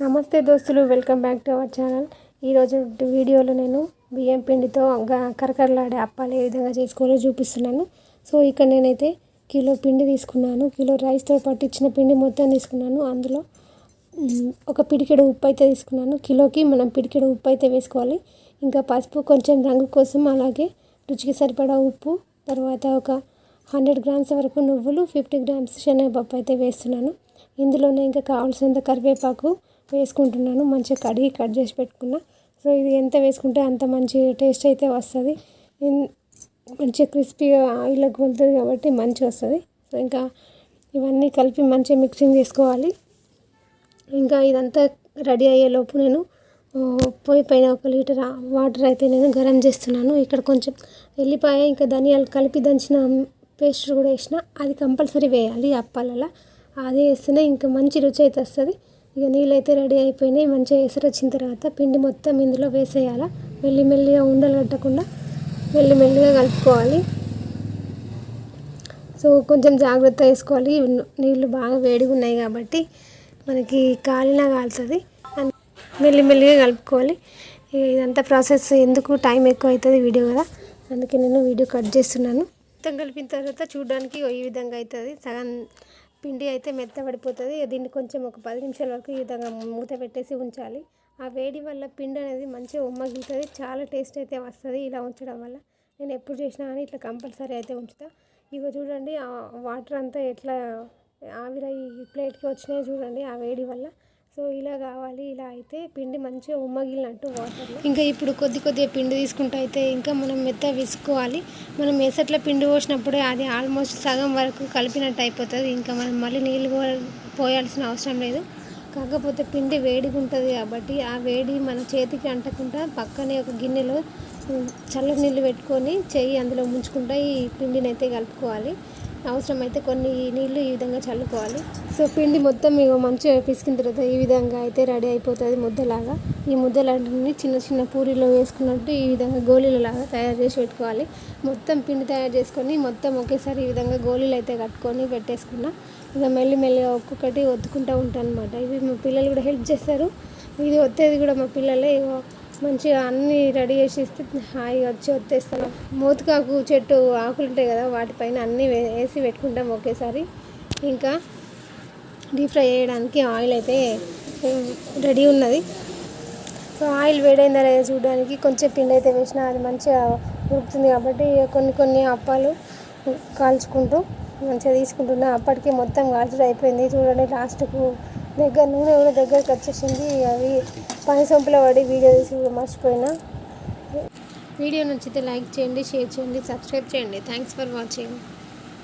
నమస్తే దోస్తులు welcome back to our channel. ఈరోజు వీడియోలో నేను బియ్యం పిండితో కరకరలాడే అప్పాలు ఏ విధంగా చేసుకోవాలో చూపిస్తున్నాను. సో ఇక్కడ నేనైతే కిలో పిండి తీసుకున్నాను. కిలో రైస్తో పట్టించిన పిండి మొత్తం తీసుకున్నాను. అందులో ఒక పిడికెడు ఉప్పు అయితే తీసుకున్నాను. కిలోకి మనం పిడికెడు ఉప్పు అయితే వేసుకోవాలి. ఇంకా పసుపు కొంచెం రంగు కోసం అలాగే రుచికి సరిపడా ఉప్పు తర్వాత ఒక హండ్రెడ్ గ్రామ్స్ వరకు నువ్వులు ఫిఫ్టీ గ్రామ్స్ శనగపప్పు అయితే వేస్తున్నాను. ఇందులోనే ఇంకా కావాల్సినంత కరివేపాకు వేసుకుంటున్నాను. మంచిగా కడిగి కట్ చేసి పెట్టుకున్న. సో ఇది ఎంత వేసుకుంటే అంత మంచి టేస్ట్ అయితే వస్తుంది. మంచిగా క్రిస్పీగా ఆయిల్లో కొలుతుంది కాబట్టి మంచిగా వస్తుంది. సో ఇంకా ఇవన్నీ కలిపి మంచిగా మిక్సింగ్ చేసుకోవాలి. ఇంకా ఇదంతా రెడీ అయ్యేలోపు నేను పొయ్యి పైన ఒక లీటర్ వాటర్ అయితే నేను గరం చేస్తున్నాను. ఇక్కడ కొంచెం ఎల్లిపాయ ఇంకా ధనియాలు కలిపి దంచిన పేస్ట్ కూడా వేసిన. అది కంపల్సరీ వేయాలి అప్పాలలో. అది వేస్తేనే ఇంకా మంచి రుచి అయితే వస్తుంది. ఇక నీళ్ళు అయితే రెడీ అయిపోయినాయి మంచిగా ఎసరు వచ్చిన తర్వాత పిండి మొత్తం ఇందులో వేసేయాలి. మెల్లి మెల్లిగా ఉండలు కట్టకుండా మెల్లి మెల్లిగా కలుపుకోవాలి. సో కొంచెం జాగ్రత్త వేసుకోవాలి. నీళ్ళు బాగా వేడిగా ఉన్నాయి కాబట్టి మనకి కాలినా కాలుతుంది. మెల్లిమెల్లిగా కలుపుకోవాలి. ఇదంతా ప్రాసెస్ ఎందుకు టైం ఎక్కువ అవుతుంది వీడియో కదా. అందుకే నేను వీడియో కట్ చేస్తున్నాను. మొత్తం కలిపిన తర్వాత చూడడానికి ఈ విధంగా అవుతుంది. సగం పిండి అయితే మెత్తబడిపోతుంది. దీన్ని కొంచెం ఒక పది నిమిషాల వరకు ఈ విధంగా మూత పెట్టేసి ఉంచాలి. ఆ వేడి వల్ల పిండి అనేది మంచిగా ఉమ్మగిలుతుంది చాలా టేస్ట్ అయితే వస్తుంది ఇలా ఉంచడం వల్ల. నేను ఎప్పుడు చేసినా కానీ ఇట్లా కంపల్సరీ అయితే ఉంచుతా. ఇవి చూడండి ఆ వాటర్ అంతా ఎట్లా ఆవిరై ప్లేట్కి వచ్చినాయి చూడండి ఆ వేడి వల్ల. సో ఇలా కావాలి ఇలా అయితే పిండి మంచిగా ఉమ్మగిలినట్టు వాటర్లో ఇంకా ఇప్పుడు కొద్ది కొద్దిగా పిండి తీసుకుంటూ అయితే ఇంకా మనం మెత్త విసుకోవాలి. మనం ఎసట్ల పిండి పోసినప్పుడే అది ఆల్మోస్ట్ సగం వరకు కలిపినట్టు అయిపోతుంది. ఇంకా మనం మళ్ళీ నీళ్ళు పో- పోయాల్సిన అవసరం లేదు. కాకపోతే పిండి వేడిగా ఉంటుంది కాబట్టి ఆ వేడి మన చేతికి అంటకుండా పక్కనే ఒక గిన్నెలో చల్ల నీళ్ళు పెట్టుకొని చెయ్యి అందులో ముంచుకుంటా ఈ పిండిని అయితే కలుపుకోవాలి. అవసరమైతే కొన్ని నీళ్ళు ఈ విధంగా చల్లుకోవాలి. సో పిండి మొత్తం ఇగో మంచిగా పిసికిన తర్వాత ఈ విధంగా అయితే రెడీ అయిపోతుంది ముద్దలాగా. ఈ ముద్దలన్నీ చిన్న చిన్న పూరీలో వేసుకున్నట్టు ఈ విధంగా గోళీలలాగా తయారు చేసి పెట్టుకోవాలి. మొత్తం పిండి తయారు చేసుకొని మొత్తం ఒకేసారి ఈ విధంగా గోళీలు అయితే కట్టుకొని పెట్టేసుకున్నా. ఇక మెల్లిమెల్లిగా ఒక్కొక్కటి ఒత్తుకుంటూ ఉంటాను అనమాట ఇవి మా పిల్లలు కూడా హెల్ప్ చేస్తారు. ఇది ఒత్తేది కూడా మా పిల్లలే మంచిగా అన్నీ రెడీ చేసి ఇస్తే హాయిగా వచ్చి వచ్చేస్తాను మోతుకాకు చెట్టు ఆకులు ఉంటాయి కదా వాటిపైన అన్నీ వేసి పెట్టుకుంటాం ఒకేసారి. ఇంకా డీప్ ఫ్రై చేయడానికి ఆయిల్ అయితే రెడీ ఉన్నది. సో ఆయిల్ వేడైందా లేదా చూడడానికి కొంచెం పిండి అయితే వేసిన అది మంచిగా ఉడుకుతుంది కాబట్టి కొన్ని కొన్ని అప్పాలు కాల్చుకుంటూ మంచిగా తీసుకుంటున్నా. అప్పటికి మొత్తం కాల్చడం అయిపోయింది. చూడండి లాస్ట్కు దగ్గర నూనె కూడా దగ్గరకు వచ్చేసింది. అవి పని సొంపులో పడి వీడియో తీసి కూడా మర్చిపోయినా. వీడియో నచ్చితే లైక్ చేయండి షేర్ చేయండి సబ్స్క్రైబ్ చేయండి. Thanks for watching